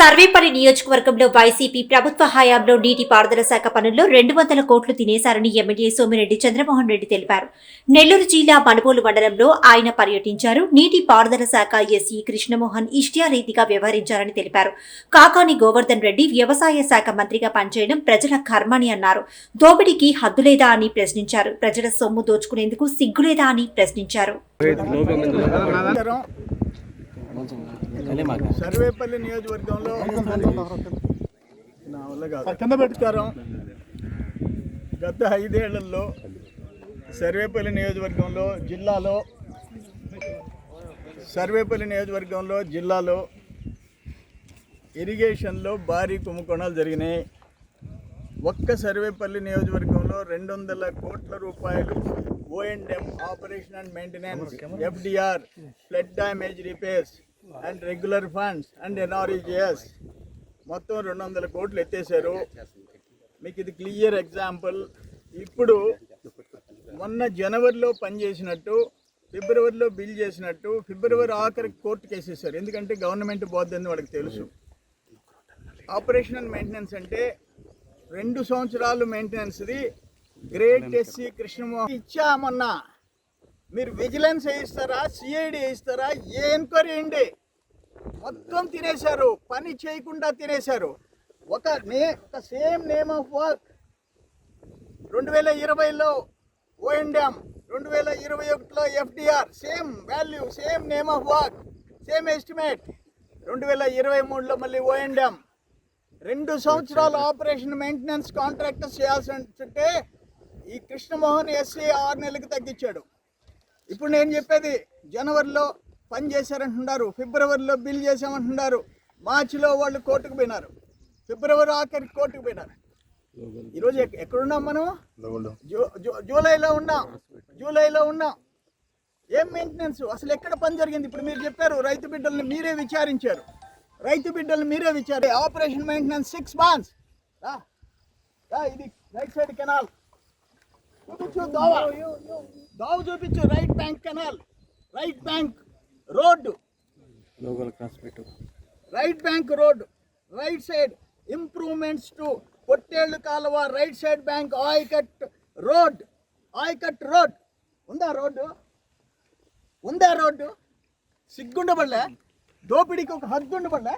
సర్వేపల్లి నియోజకవర్గంలో వైసీపీ ప్రభుత్వ హయాంలో నీటి పారుదల శాఖ పనుల్లో రెండు వందల కోట్లు తినేశారని ఎమ్మెల్యే సోమిరెడ్డి చంద్రమోహన్ రెడ్డి తెలిపారు. నెల్లూరు జిల్లా మనుబోలు మండలంలో ఆయన పర్యటించారు. నీటి పారుదల శాఖ ఎస్ఈ కృష్ణమోహన్ ఇష్టారీతిగా వ్యవహరించారని తెలిపారు. కాకాని గోవర్ధన్ రెడ్డి వ్యవసాయ శాఖ మంత్రిగా పనిచేయడం ప్రజల కర్మని అన్నారు. దోపిడీకి హద్దులేదా అని ప్రశ్నించారు. ప్రజల సొమ్ము దోచుకునేందుకు సిగ్గులేదా అని ప్రశ్నించారు. సర్వేపల్లి నియోజకవర్గంలో నా వల్ల కాదు. నమస్కారం గత ఐదేళ్ళలో సర్వేపల్లి నియోజకవర్గంలో జిల్లాలో సర్వేపల్లి నియోజకవర్గంలో జిల్లాలో ఇరిగేషన్లో భారీ కుంభకోణాలు జరిగినాయి ఒక్క సర్వేపల్లి నియోజకవర్గం నియోజకవర్గంలో రెండు వందల కోట్ల రూపాయలు O and M operation and maintenance FDR flood damage repairs and regular funds and NREGS. మొత్తం రెండు వందల కోట్లు ఎత్తేసారు మీకు ఇది క్లియర్ ఎగ్జాంపుల్. ఇప్పుడు మొన్న జనవరిలో పనిచేసినట్టు ఫిబ్రవరిలో బిల్ చేసినట్టు ఫిబ్రవరి ఆఖరికి కోర్టు కేసేసారు ఎందుకంటే గవర్నమెంట్ పోద్దని వాళ్ళకి తెలుసు. ఆపరేషన్ అండ్ మెయింటెనెన్స్ అంటే రెండు సంవత్సరాలు మెయింటెనెన్స్ది. గ్రేట్ ఎస్సీ కృష్ణమోహన్ ఇచ్చామన్నా. మీరు విజిలెన్స్ వేయిస్తారా? సిఐడి వేయిస్తారా? ఏ ఎంక్వైరీ అండి? మొత్తం తినేశారు. పని చేయకుండా తినేశారు. ఒక నే ఒక సేమ్ నేమ్ ఆఫ్ వర్క్. రెండు వేల ఇరవైలో ఓఎండ్ఎం రెండు వేల ఇరవై ఒకటిలో FDR. Same value same name of work same estimate. రెండు వేల ఇరవై మూడులో మళ్ళీ ఓఎండ్ఎం రెండు సంవత్సరాలు ఆపరేషన్ మెయింటెనెన్స్ కాంట్రాక్టర్స్ చేయాల్సి ఉంటే ఈ కృష్ణమోహన్ ఎస్సీ ఆరు నెలలకు తగ్గించాడు. ఇప్పుడు నేను చెప్పేది జనవరిలో పని చేశారంటున్నారు ఫిబ్రవరిలో బిల్ చేసామంటున్నారు మార్చిలో వాళ్ళు కోర్టుకు పోయినారు ఫిబ్రవరి ఆఖరికి కోర్టుకు పోయినారు. ఈరోజు ఎక్- ఎక్కడున్నాం మనం? జూలైలో ఉన్నాం జూలైలో ఉన్నాం. ఏం మెయింటెనెన్స్? అసలు ఎక్కడ పని జరిగింది? ఇప్పుడు మీరు చెప్పారు రైతు బిడ్డల్ని మీరే విచారించారు. రైతు బిడ్డల్ని మీరే విచారి. Operation maintenance six months. ఇది రైట్ సైడ్ కెనాల్. చూపించు దోవ. దోవ చూపించు right bank canal. Right bank road. Right bank road right side improvements to పొట్టేళ్ళు కాలువ right side bank ayacut road. Ayacut road. ఉందా రోడ్డు? ఉందా రోడ్డు? సిగ్గుండబడలే? దోపిడీకి ఒక హద్దు ఉండబడలే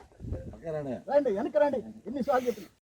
రండి వెనక రండి ఎన్నిసార్లు చెప్పిన